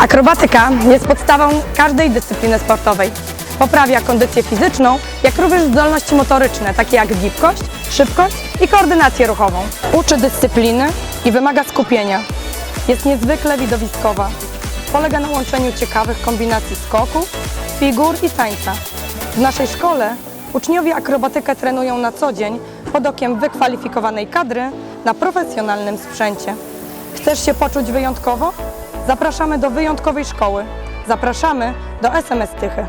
Akrobatyka jest podstawą każdej dyscypliny sportowej. Poprawia kondycję fizyczną, jak również zdolności motoryczne, takie jak gibkość, szybkość i koordynację ruchową. Uczy dyscypliny i wymaga skupienia. Jest niezwykle widowiskowa. Polega na łączeniu ciekawych kombinacji skoków, figur i tańca. W naszej szkole uczniowie akrobatykę trenują na co dzień pod okiem wykwalifikowanej kadry na profesjonalnym sprzęcie. Chcesz się poczuć wyjątkowo? Zapraszamy do wyjątkowej szkoły. Zapraszamy do SMS Tychy.